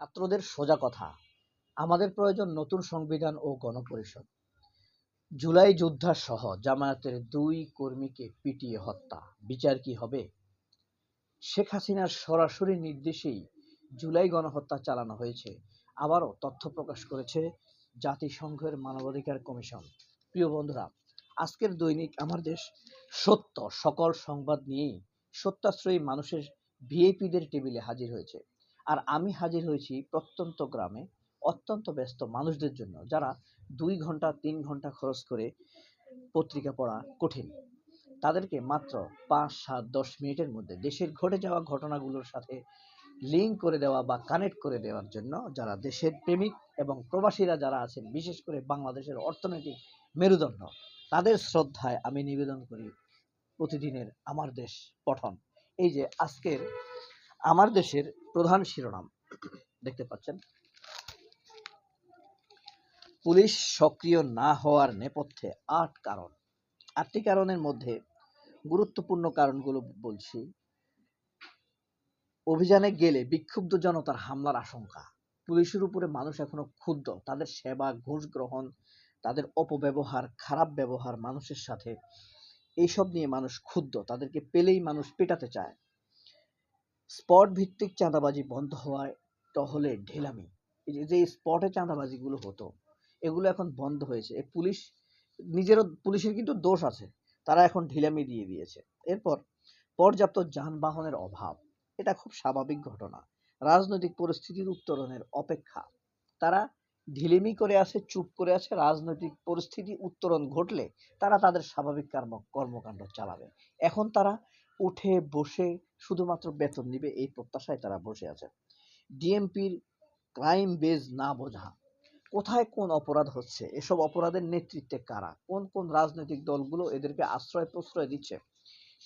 ছাত্রদের সোজা কথা। আমাদের প্রয়োজন নতুন সংবিধান ও গণপরিষদ। জুলাই যোদ্ধা সহ জামায়াতের দুই কর্মীকে পিটিয়ে হত্যা। বিচার কি হবে? শেখ হাসিনার সরাসরি নির্দেশেই জুলাই গণহত্যা চালানো হয়েছে। আবারও তথ্য প্রকাশ করেছে জাতিসংঘের মানবাধিকার কমিশন। প্রিয় বন্ধুরা, আজকের দৈনিক আমার দেশ সত্য, সকল সংবাদ নিয়েই সত্যাশ্রয়ী মানুষের ভিআইপিদের টেবিলে হাজির হয়েছে। আর আমি হাজির হয়েছি প্রত্যন্ত গ্রামে, অত্যন্ত ব্যস্ত মানুষদের জন্য, যারা দুই ঘণ্টা, তিন ঘণ্টা খরচ করে পত্রিকা পড়া কঠিন। তাদেরকে মাত্র পাঁচ, সাত, দশ মিনিটের মধ্যে দেশের ঘটে যাওয়া ঘটনাগুলোর সাথে লিঙ্ক করে দেওয়া বা কানেক্ট করে দেওয়ার জন্য যারা দেশের প্রেমিক এবং প্রবাসীরা যারা আছেন, বিশেষ করে বাংলাদেশের অর্থনৈতিক মেরুদণ্ড, তাদের শ্রদ্ধায় আমি নিবেদন করি প্রতিদিনের আমার দেশ পঠন। এই যে আজকের আমার দেশের প্রধান শিরোনাম। দেখতে পাচ্ছেন? পুলিশ সক্রিয় না হওয়ার নেপথ্যে আট কারণ। আটটি কারণের মধ্যে গুরুত্বপূর্ণ কারণগুলো বলছি। অভিযানে গেলে বিক্ষুব্ধ জনতার হামলার আশঙ্কা। পুলিশের উপরে মানুষ এখনও ক্ষুব্ধ। তাদের সেবা, ঘুষ গ্রহণ, তাদের অপব্যবহার, খারাপ ব্যবহার মানুষের সাথে, এইসব নিয়ে মানুষ ক্ষুব্ধ। তাদেরকে পেলেই মানুষ পেটাতে চায়। স্পট ভিত্তিক চাঁদাবাজি বন্ধ হওয়ায় টহলে ঢেলামি। যে- স্পটে চাঁদাবাজিগুলো হতো, এগুলো এখন বন্ধ হয়েছে। পুলিশ, নিজেরও, পুলিশের কিন্তু দোষ আছে। তারা এখন ঢিলামি দিয়ে দিয়েছে। এরপর পর্যাপ্ত যানবাহনের অভাব, এটা খুব স্বাভাবিক ঘটনা। রাজনৈতিক পরিস্থিতির উত্তরণের অপেক্ষা। তারা ঢিলেমি করে আছে, চুপ করে আছে, রাজনৈতিক পরিস্থিতি উত্তরণ ঘটলে তারা তাদের স্বাভাবিক কর্ম, কর্মকাণ্ড চালাবে। এখন তারা উঠে বসে শুধুমাত্র বেতন নিবে এই প্রত্যাশায় তারা বসে আছে। ডিএমপির ক্রাইম বেজ না বোঝা। কোথায় কোন অপরাধ হচ্ছে? এসব অপরাধের নেতৃত্বে কারা? কোন কোন রাজনৈতিক দলগুলো এদেরকে আশ্রয় প্রশ্রয় দিচ্ছে?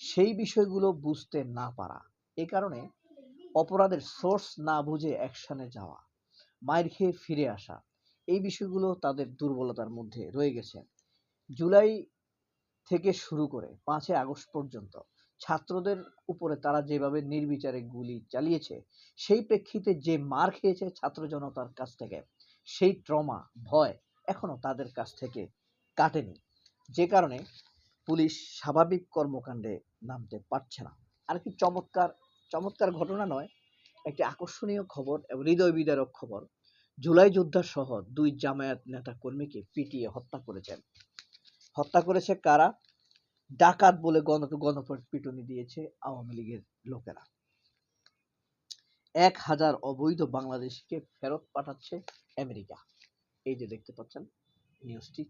সেই বিষয়গুলো বুঝতে না পারা। এ কারণে অপরাধের সোর্স না বুঝে অ্যাকশনে যাওয়া মায়ের খেয়ে ফিরে আসা, এই বিষয়গুলো তাদের দুর্বলতার মধ্যে রয়ে গেছে। জুলাই থেকে শুরু করে পাঁচই আগস্ট পর্যন্ত ছাত্রদের উপরে তারা যেভাবে নির্বিচারে গুলি চালিয়েছে, সেই প্রেক্ষিতে যে মার খেয়েছে ছাত্র জনতার কাছ থেকে, সেই ট্রমা, ভয় এখনও তাদের কাছ থেকে কাটেনি। যে কারণে পুলিশ স্বাভাবিক কর্মকাণ্ডে নামতে পারছে না। আর কি চমৎকার চমৎকার ঘটনা নয়, একটি আকর্ষণীয় খবর এবং হৃদয় বিদারক খবর। জুলাই যোদ্ধা সহ দুই জামায়াত নেতা কর্মীকে পিটিয়ে হত্যা করেছেন। হত্যা করেছে কারা? ডাকাত বলে গণ গণপট পিটুনি দিয়েছে আওয়ামী লীগের লোকেরা। এক হাজার অবৈধ বাংলাদেশিকে ফেরত পাঠাচ্ছে আমেরিকা। এই যে দেখতে পাচ্ছেন নিউজটি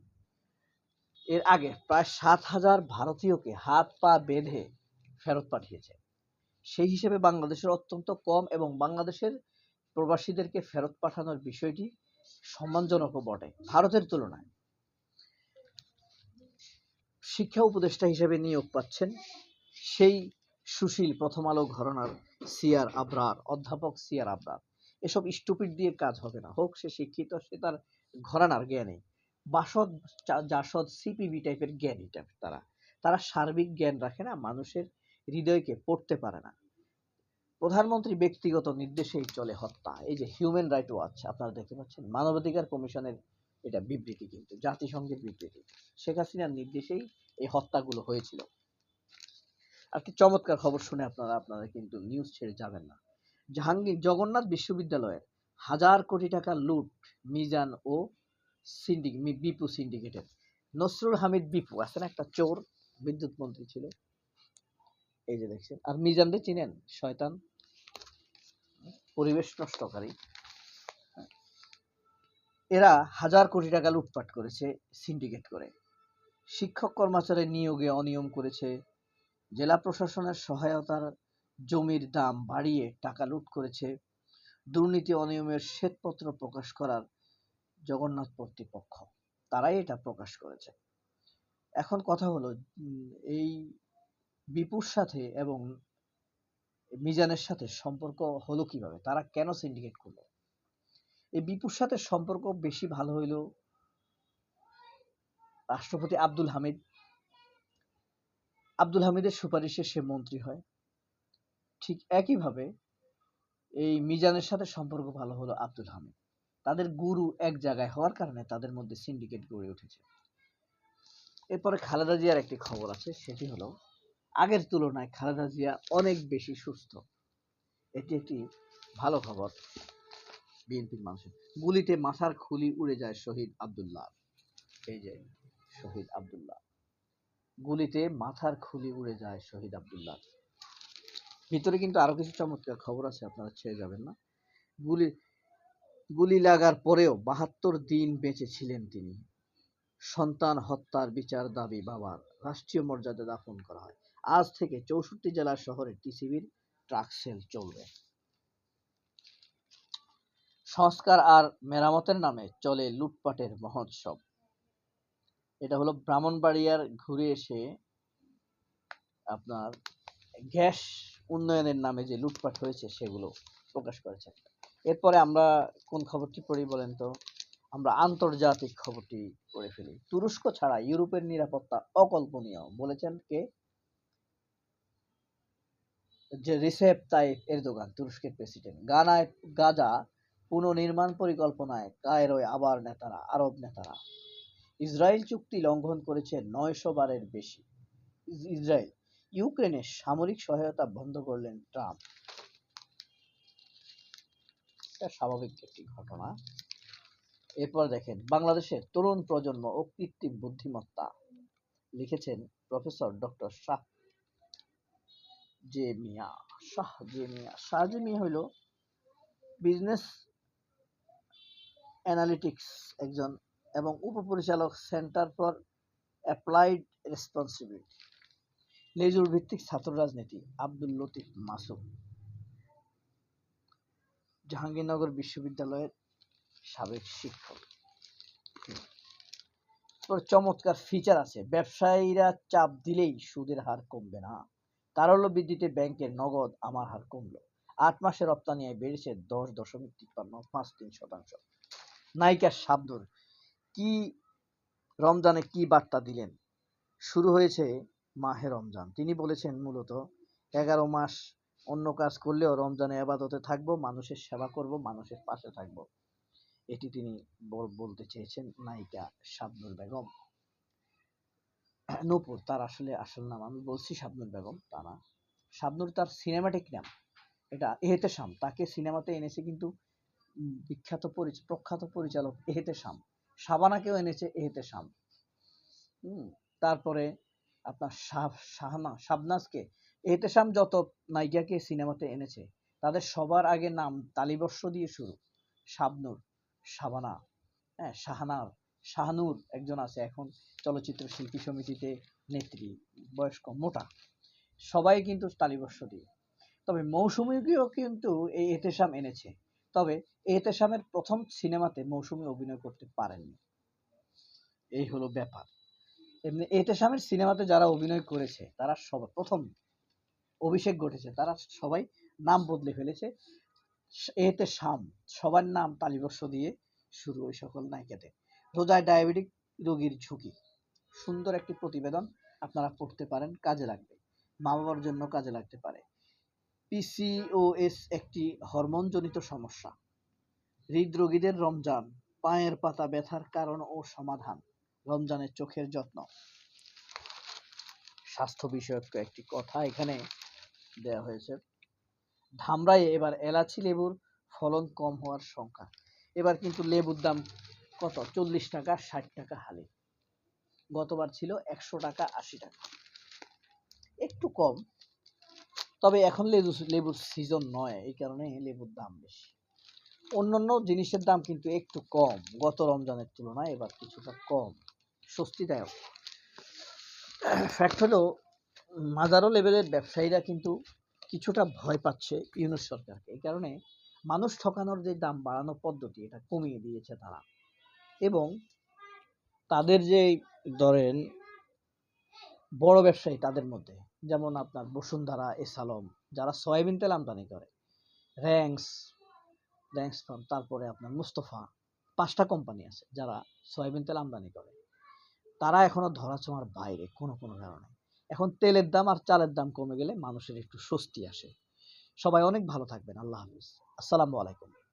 এর আগে প্রায় সাত হাজার ভারতীয়কে হাত পা বেঁধে ফেরত পাঠিয়েছে। সেই হিসেবে বাংলাদেশের অত্যন্ত কম এবং বাংলাদেশের প্রবাসীদেরকে ফেরত পাঠানোর বিষয়টি সম্মানজনকও বটে। ভারতের তুলনায় শিক্ষা উপদেষ্টা হিসেবে নিয়োগ পাচ্ছেন সেই সুশীল প্রথম আলো ঘরানার সিয়ার আবরার, অধ্যাপক সিয়ার আবরার। এসব স্টুপিড দিয়ে কাজ হবে না। হোক, সে শিক্ষিত, সে তার ঘরানার জ্ঞানী। বাসদ জাসদ সিপিবি টাইপের জ্ঞানী টাইপ তারা। তারা সার্বিক জ্ঞান রাখে না, মানুষের হৃদয়কে পড়তে পারে না। প্রধানমন্ত্রী ব্যক্তিগত নির্দেশেই চলে হত্যা। এই যে হিউম্যান রাইট ওয়াচ, আপনারা দেখতে পাচ্ছেন, মানবাধিকার কমিশনের এটা বিবৃতি কিন্তু, জাতিসংঘের বিবৃতি। শেখ হাসিনার নির্দেশেই এই হত্যাগুলো হয়েছিল। আর কি চমৎকার খবর শুনে আপনারা আপনারা কিন্তু নিউজ ছেড়ে যাবেন না। জাহাঙ্গীর জগন্নাথ বিশ্ববিদ্যালয়ের হাজার কোটি টাকা লুট মিজান ও সিন্ডিক বিপু সিন্ডিকেটের। নসরুল হামিদ বিপু আছে না একটা চোর, বিদ্যুৎ মন্ত্রী ছিল। এই যে দেখছেন, আর মিজানদের চিনেন? শয়তান। পরিবেশ নষ্টকারী। এরা হাজার কোটি টাকা লুটপাট করেছে সিন্ডিকেট করে। শিক্ষক কর্মচারী নিয়োগে অনিয়ম করেছে। জেলা প্রশাসনের সহায়তার জমির দাম বাড়িয়ে টাকা লুট করেছে। দুর্নীতি, অনিয়মের শ্বেতপত্র প্রকাশ করার জগন্নাথ কর্তৃপক্ষ। তারাই এটা প্রকাশ করেছে। এখন কথা হলো এই বিপুর সাথে এবং মিজানের সাথে সম্পর্ক হলো কীভাবে? তারা কেন সিন্ডিকেট করল? এই বিপুর সাথে সম্পর্ক বেশি ভালো হইল রাষ্ট্রপতি আব্দুল হামিদ। আব্দুল হামিদের সুপারিশে সে মন্ত্রী হয়। ঠিক একইভাবে এই মিজানের সাথে সম্পর্ক ভালো হলো আব্দুল হামিদ। তাদের গুরু এক জায়গায় হওয়ার কারণে তাদের মধ্যে সিন্ডিকেট গড়ে উঠেছে। এরপরে খালেদা জিয়ার একটি খবর আছে, সেটি হলো, আগের তুলনায় খালেদা জিয়া অনেক বেশি সুস্থ। এটি একটি ভালো খবর। বিএনপির মানুষের। গুলিতে মাথার খুলি উড়ে যায় শহীদ আব্দুল্লাহ। এই যে শহীদ আব্দুল্লাহ। গুলিতে মাথার খুলি উড়ে যায় শহীদ আব্দুল্লাহ। ভিতরে কিন্তু আরও কিছু চমৎকার খবর আছে, আপনারা ছেড়ে যাবেন না। গুলি গুলি লাগার পরেও বাহাত্তর দিন বেঁচে ছিলেন তিনি। সন্তান হত্যার বিচার দাবি বাবার। রাষ্ট্রীয় মর্যাদা দাফন করা হয়। আজ থেকে চৌষট্টি জেলা শহরে টিসিবির ট্রাক সেল চলবে। সংস্কার আর মেরামতের নামে চলে লুটপাটের মহোৎসব। এটা হলো ব্রাহ্মণবাড়িয়ার ঘুরে এসে আপনার গ্যাস উন্নয়নের নামে যে লুটপাট হয়েছে সেগুলো প্রকাশ করেছে। এরপরে আমরা কোন খবরটি পড়ি বলেন তো? আমরা আন্তর্জাতিক খবরটি পড়ে ফেলি। তুরস্ক ছাড়া ইউরোপের নিরাপত্তা অকল্পনীয় বলেছেন কে? যে রিসেপ তাইপ এরদোগান, তুরস্কের প্রেসিডেন্ট। গানায়, গাজা পুনর্নির্মাণ পরিকল্পনায় কায়রোয় আবার নেতারা, আরব নেতারা। ইসরায়েল চুক্তি লঙ্ঘন করেছে নয়শো বারের বেশি। ইস- ইসরায়েল, ইউক্রেনে সামরিক সহায়তা বন্ধ করলেন ট্রাম্প। স্বাভাবিক একটি ঘটনা। এরপর দেখেন, বাংলাদেশের তরুণ প্রজন্ম ও কৃত্রিম বুদ্ধিমত্তা লিখেছেন professor doctor Shah J Mia Shah J Mia Shah J Mia হইল বিজনেস অ্যানালিটিক্স একজন এবং উপপরিচালক সেন্টার ফর অ্যাপ্লাইড রেসপন্সিবিলিটি। লেজুর ভিত্তিক ছাত্র রাজনীতি, আব্দুল লতিফ মাসুম। জাহাঙ্গীরনগর বিশ্ববিদ্যালয়ের সাবেক শিক্ষক। চমৎকার ফিচার আছে, ব্যবসায়ীরা চাপ দিলেই সুদের হার কমবে না। তারল্য বৃদ্ধিতে ব্যাংকের নগদ, আমার হার কমলো। আট মাসে রপ্তানি আয় বেড়েছে দশ দশমিক তিপ্পান্ন পাঁচ তিন শতাংশ। নায়িকা শাবদুর কি রমজানে কি বার্তা দিলেন? শুরু হয়েছে মাহে রমজান। তিনি বলেছেন মূলত, এগারো মাস অন্য কাজ করলেও রমজানে আবাদতে থাকব, মানুষের সেবা করব, মানুষের পাশে থাকব। এটি তিনি বল- বলতে চেয়েছেন নায়িকা শাবনুর বেগম। নূপুর, তার আসলে আসল নাম আমি বলছি শাবনুর বেগম, তা না। শাবনুর তার সিনেমাটিক নাম। এটা এহেতেশাম তাকে সিনেমাতে এনেছে কিন্তু বিখ্যাত প্রখ্যাত পরিচালক এহেতেশাম শাবানাকেও এনেছে এহেতেশাম হুম তারপরে আপনার শাহ, শাহানা, শাবনাজকে এহেতেশাম যত নায়িকাকে সিনেমাতে এনেছে, তাদের সবার আগে নাম তালিবর্ষ দিয়ে শুরু। শাবনুর, শাবানা হ্যাঁ শাহানার, শাহানুর একজন আছে এখন চলচ্চিত্র শিল্পী সমিতিতে নেত্রী, বয়স্ক, মোটা। সবাই কিন্তু তালিবর্ষ দিয়ে। তবে মৌসুমীকেও কিন্তু এই এতেশাম এনেছে। তবে এতেশামের প্রথম সিনেমাতে মৌসুমী অভিনয় করতে পারেননি। এই হলো ব্যাপার। এমনি এতেশামের সিনেমাতে যারা অভিনয় করেছে, তারা সবাই, প্রথম অভিষেক ঘটেছে, তারা সবাই নাম বদলে ফেলেছে। এতে শাম সবার নাম তালিবর্ষ দিয়ে শুরু ওই সকল নায়িকাদের। রোজায় ডায়াবেটিক রোগীর ঝুঁকি, সুন্দর একটি প্রতিবেদন আপনারা পড়তে পারেন, কাজে লাগবে। মা বাবার জন্য কাজে লাগতে পারে। পিসিওএস একটি হরমোনজনিত সমস্যা। হৃদরোগীদের রমজান, পায়ের পাতা ব্যথার কারণ ও সমাধান, রমজানের চোখের যত্ন। স্বাস্থ্য বিষয়ক একটি কথা এখানে দেয়া হয়েছে। ধামরায়ে এবার এলাচি লেবুর ফলন কম হওয়ার সংখ্যা এবার কিন্তু লেবুর দাম কত? চল্লিশ টাকা, ষাট টাকা হালি। গতবার ছিল একশো টাকা, আশি টাকা। একটু কম তবে এখন লেবু লেবুর সিজন নয়, এই কারণে লেবুর দাম বেশি। অন্যান্য জিনিসের দাম কিন্তু একটু কম, গত রমজানের তুলনায় এবার কিছুটা কম, স্বস্তিদায়ক। ফ্যাক্ট হলো মাজারো লেভেলের ব্যবসায়ীরা কিন্তু কিছুটা ভয় পাচ্ছে ইউনুস সরকারকে, এই কারণে মানুষ ঠকানোর যে দাম বাড়ানোর পদ্ধতি, এটা কমিয়ে দিয়েছে তারা। এবং তাদের যে ধরেন বড় ব্যবসায়ী তাদের মধ্যে যেমন আপনার বসুন্ধরা, এসালম, যারা সয়াবিন তেল আমদানি করে। র্যাঙ্কস র্যাঙ্কস ফার্ম তারপরে আপনার মুস্তফা, পাঁচটা কোম্পানি আছে যারা সয়াবিন তেল আমদানি করে। তারা এখনও ধরাছোঁয়ার বাইরে কোনো কোনো কারণে। এখন তেলের দাম আর চালের দাম কমে গেলে মানুষের একটু স্বস্তি আসে। সবাই অনেক ভালো থাকবেন। আল্লাহ হাফিজ। আসসালামু আলাইকুম।